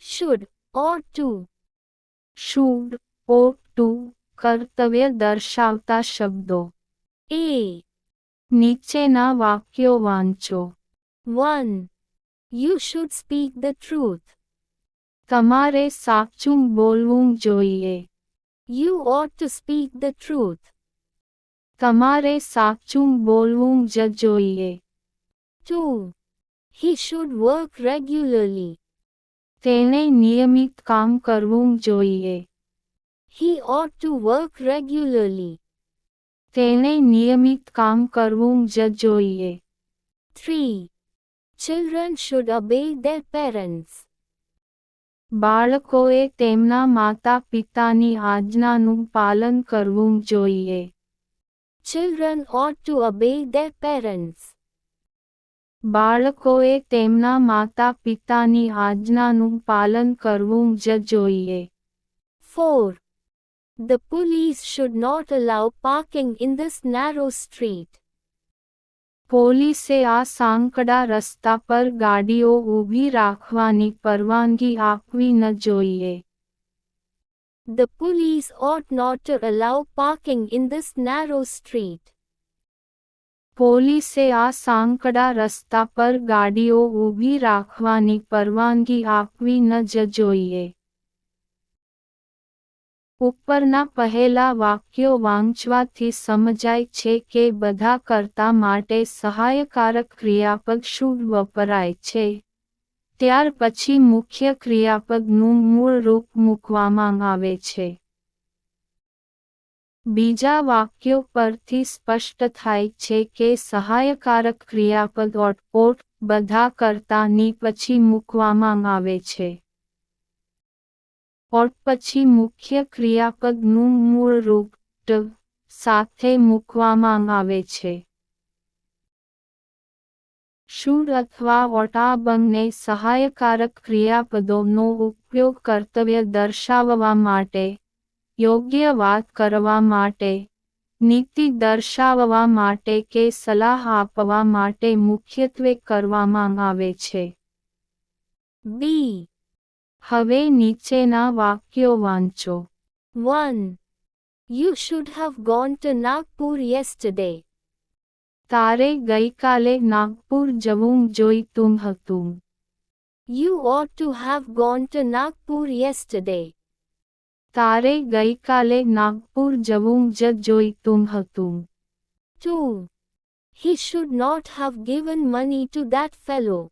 should, or to. Should or to કર્તવ્ય દર્શાવતા શબ્દો A. નીચેના વાક્યો વાંચો 1. You should speak the truth. તમારે સાચું બોલવું જોઈએ You ought to speak the truth. તમારે સાચું બોલવું જ જોઈએ 2. He should work regularly. તેણે નિયમિત કામ કરવું જોઈએ He ought to work regularly. તેણે નિયમિત કામ કરવું જ જોઈએ 3. Children should obey their parents. બાળકોએ તેમના માતા પિતાની આજ્ઞાનું પાલન કરવું જોઈએ Children ought to obey their parents. બાળકોએ તેમના માતા પિતાની આજ્ઞાનું પાલન કરવું જ જોઈએ 4. The police should not allow parking in this narrow street. પોલીસે આ સાંકડા રસ્તા પર ગાડીઓ ઊભી રાખવાની પરવાનગી આપવી ન જોઈએ The police ought not to allow parking in this narrow street. પોલીસે આ સાંકડા રસ્તા પર ગાડીઓ ઊભી રાખવાની પરવાનગી આપવી ન જ જોઈએ. ઉપરના પહેલા વાક્યો વાંચવાથી સમજાય છે કે બધા કરતા માટે સહાયકારક ક્રિયાપદ શું વપરાય છે. ત્યાર પછી મુખ્ય ક્રિયાપદનું મૂળ રૂપ મૂકવામાં આવે છે. બીજા વાક્યો પરથી સ્પષ્ટ થાય છે કે સહાયકારક ક્રિયાપદ ઓટપોટ બધા કરતાની પછી મૂકવામાં આવે છે. ઓટ પછી મુખ્ય ક્રિયાપદનું મૂળ રૂપ સાથે મૂકવામાં આવે છે. શુડ અથવા ઓટા બંને સહાયકારક ક્રિયાપદોનો ઉપયોગ કર્તવ્ય દર્શાવવા માટે યોગ્ય વાત કરવા માટે નીતિ દર્શાવવા માટે કે સલાહ આપવા માટે મુખ્યત્વે કરવામાં આવે છે B. હવે નીચેના વાક્યો વાંચો 1. You should have gone to Nagpur yesterday. તારે ગઈકાલે નાગપુર જવું જોઈતું હતું You ought to have gone to Nagpur yesterday. તારે ગઈકાલે નાગપુર જવું જ જોઈતું હતું 2. He should not have given money to that fellow.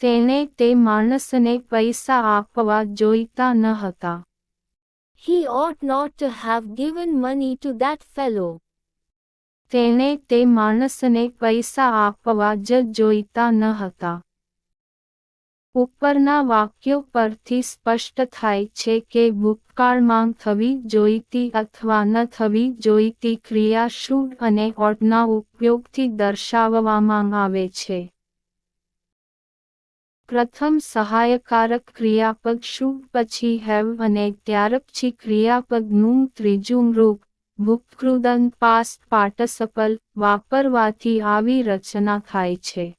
તેણે તે માણસને પૈસા આપવા જોઈતા ન હતા He ought not to have given money to that fellow. તેણે તે માણસને પૈસા આપવા જ જોઈતા ન હતા ઉપરના વાક્યો પરથી સ્પષ્ટ થાય છે કે ભૂતકાળમાં થવી જોઈતી અથવા ન થવી જોઈતી ક્રિયા શું અને ઓટના ઉપયોગથી દર્શાવવામાં આવે છે. પ્રથમ સહાયકારક ક્રિયાપદ શું પછી હેવ અને ત્યાર પછી ક્રિયાપદનું ત્રીજું રૂપ, ભૂતકૃદન, પાસ્ટ પાર્ટસપલ વાપરવાથી આવી રચના થાય છે.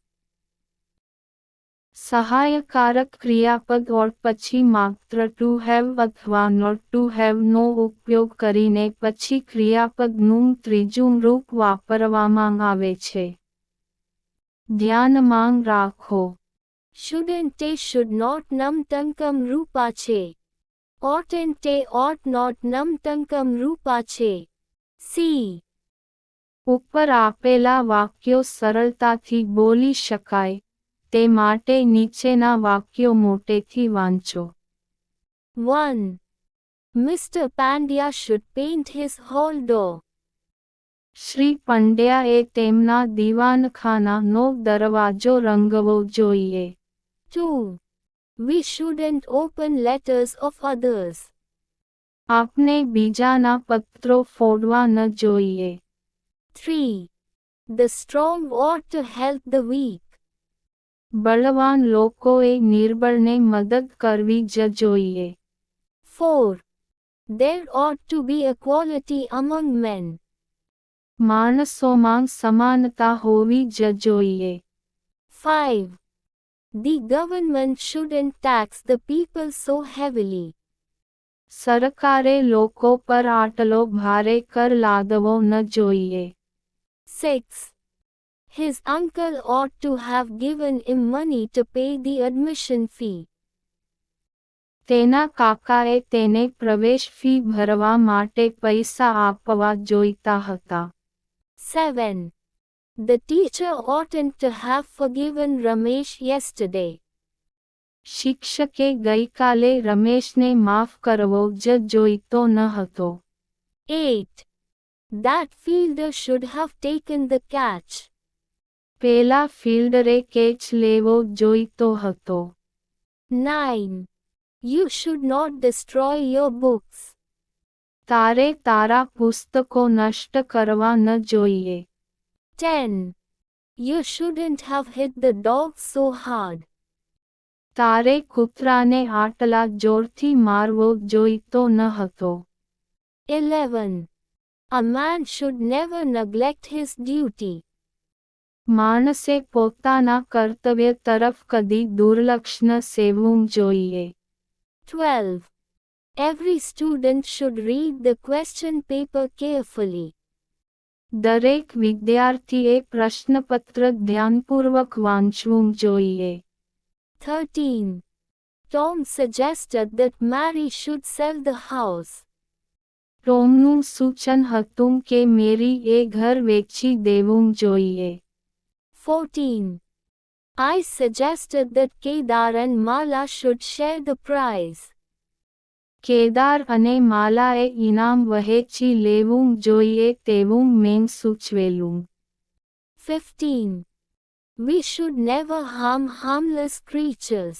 સહાયકારક ક્રિયાપદ ઓર પછી માત્ર ટુ હેવ અથવા નોટ ટુ હેવનો ઉપયોગ કરીને પછી ક્રિયાપદનું ત્રીજું રૂપ વાપરવામાં આવે છે. ધ્યાનમાં રાખો. શુડન્ટ તે શુડ નોટ નમ not રૂપા છે ઓટ che. તે ઓટ નોટ નમ તંકમ રૂપા છે સી ઉપર આપેલા વાક્યો સરળતાથી બોલી શકાય. તે માટે નીચેના વાક્યો મોટેથી વાંચો 1. Mr. Pandya should paint his hall door. Shri પંડ્યાએ તેમના દીવાનખાનાનો દરવાજો રંગવો જોઈએ 2. We shouldn't open letters of others. આપને બીજાના પત્રો ફોડવા ન જોઈએ 3. The strong ought to help the weak. બળવાન લોકોએ નિર્બળને મદદ કરવી જ જોઈએ 4. There ought to be equality among men. માણસોમાં સમાનતા હોવી જ જોઈએ 5. The government shouldn't tax the people so heavily. સરકારે લોકો પર આટલો ભારે કર લાદવો ન જોઈએ 6. His uncle ought to have given him money to pay the admission fee. તેના કાકાએ તેને પ્રવેશ ફી ભરવા માટે પૈસા આપવા જોઈતા હતા 7. The teacher oughtn't to have forgiven Ramesh yesterday. શિક્ષકે ગઈકાલે રમેશને માફ કરવો જ જોઈતો ન હતો 8. That fielder should have taken the catch. પેલા ફિલ્ડરે કેચ લેવો જોઈતો હતો 9. You should not destroy your books. તારે તારા પુસ્તકો નષ્ટ કરવા ન જોઈએ 10. You shouldn't have hit the dog so hard. તારે કૂતરાને આટલા જોરથી મારવો જોઈતો ન હતો 11. A man should never neglect his duty. માણસે પોતાના કર્તવ્ય તરફ કદી દુર્લક્ષ ન સેવવું જોઈએ 12. Every student should read the question paper carefully. દરેક વિદ્યાર્થીએ પ્રશ્નપત્ર ધ્યાનપૂર્વક વાંચવું જોઈએ 13. Tom suggested that Mary should sell the house. ટોમનું સૂચન હતું કે મેરી એ ઘર વેચી દેવું જોઈએ 14. I suggested that Kedar and Mala should share the prize. Kedar અને માલાએ ઇનામ વહેંચી લેવું જોઈએ તેવું મેં સૂચવેલું 15. We should never harm harmless creatures.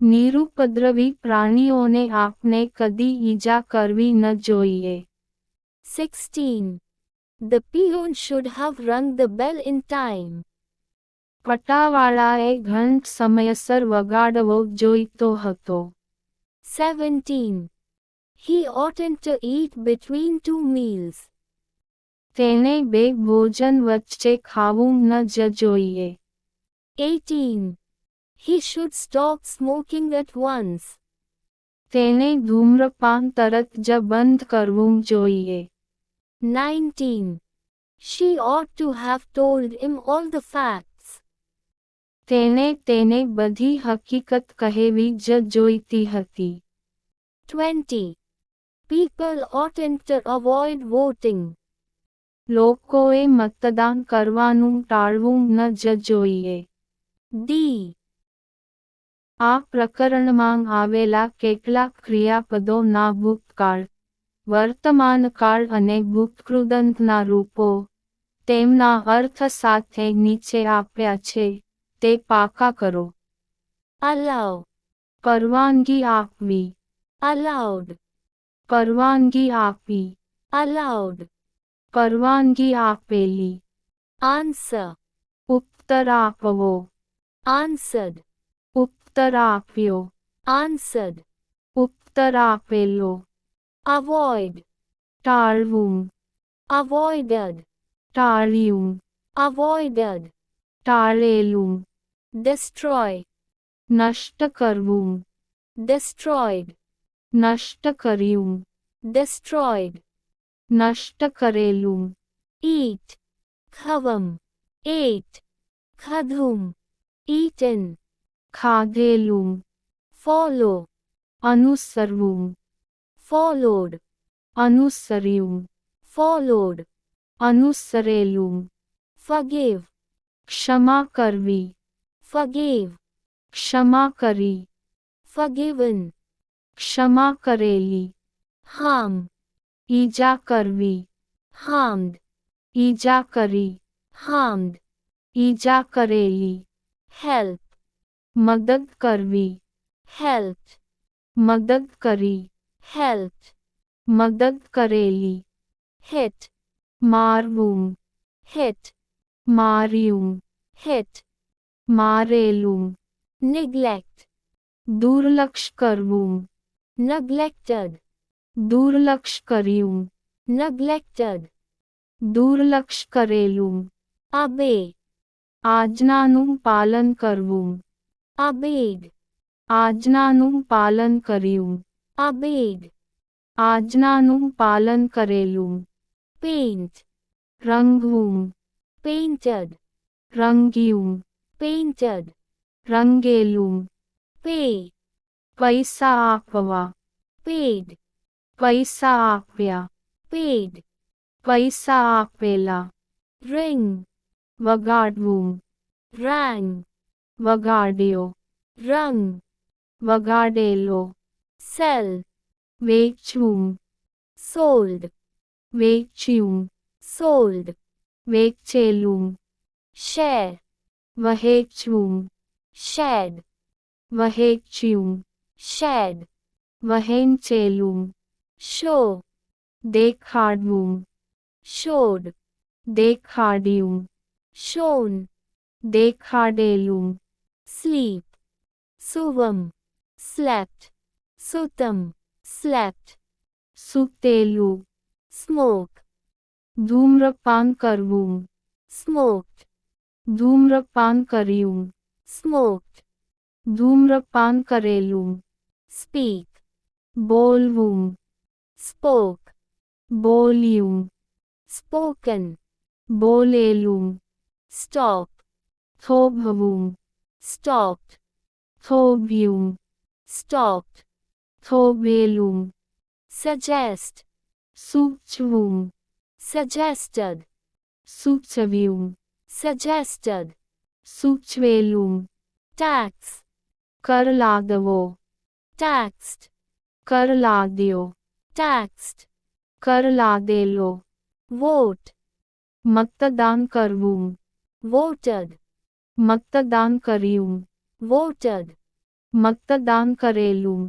નિરુપદ્રવી પ્રાણીઓને આપને કદી ઈજા કરવી ન જોઈએ 16. The peon should have rung the bell in time. પટાવાળાએ ઘંટ સમયસર વગાડવો જોઈતો હતો 17. He oughtn't to eat between two meals. તેને બે ભોજન વચ્ચે ખાવું ન જ જોઈએ 18. He should stop smoking at once. તેને ધૂમ્રપાન તરત જ બંધ કરવું જોઈએ 19. She ought to have told him all the facts. તેને તેને બધી હકીકત કહેવી જ જોઈતી હતી 20. People oughtn't to avoid voting. લોકોએ મતદાન કરવાનું ટાળવું ન જ જોઈએ D. આ પ્રકરણમાં આવેલા કેટલાક ક્રિયાપદોના ભૂતકાળ વર્તમાનકાળ અને ભૂતકૃદંતના રૂપો તેમના અર્થ સાથે નીચે આપ્યા છે તે પાકા કરો. અલાઉ પરવાનગી આપવી. અલાઉડ. પરવાનગી આપી. અલાઉડ. પરવાનગી આપેલી. આન્સર. ઉત્તર આપવો. આન્સર્ડ. ઉત્તર આપ્યો. આન્સર્ડ. ઉત્તર આપેલો. Avoid. Tarvum. Avoided. Tarium. Avoided. Tarelum. Destroy. Nashtakarvum. Destroyed. nashtakarium Destroyed. Nashtakarelum. Eat. Khavam. Ate. Khadhum. Eaten. Khadelum. Follow. Anusarvum followed anusarium. Followed anusarelum. Forgave kshamakarvi करवी forgave क्षमा forgiven. Kshamakareli harm. ईजा करवी harmed. ईजा harmed. ईजा help. मदद helped. Helped. મદદ કરેલી Hit. મારવું Hit. માર્યું Hit. મારેલું Neglect. દુર્લક્ષ કરવું Neglected. દુર્લક્ષ કર્યું Neglected. દુર્લક્ષ કરેલું અબે આજ્ઞાનું પાલન કરવું obeyed, આજ્ઞાનું પાલન કર્યું obeyed, આજ્ઞાનું પાલન કરેલું paint, રંગવું painted, રંગ્યું painted, રંગેલું pay, પૈસા આપવા paid, પૈસા આપ્યા paid, પૈસા આપેલા ring, વગાડવું rang, વગાડ્યો rung, વગાડેલો Sell. Vacuum. Sold. Vacuum. Sold. Vacuum. Share. Vacuum. Shed. Vacuum. Shed. Vacuum. Show. Dekhadum. Showed. Dekhadium. Shown. Dekhadelum. Sleep. Suvam. Slept. sutam, slept, સૂતેલું smoke, ધૂમ્રપાન કરવું smoked, ધૂમ્રપાન કર્યું smoked, ધૂમ્રપાન કરેલું speak, બોલવું spoke, બોલ્યું spoken, બોલેલું stop, થોભવું stopped, થોભ્યું stopped, થોભેલું suggest, સૂચવું suggested, સૂચવ્યું suggested, સૂચવેલું tax, કર લાદવો taxed, કર લાદ્યો taxed, કર લાદેલો vote, મતદાન કરવું voted, મતદાન કર્યું voted, મતદાન કરેલું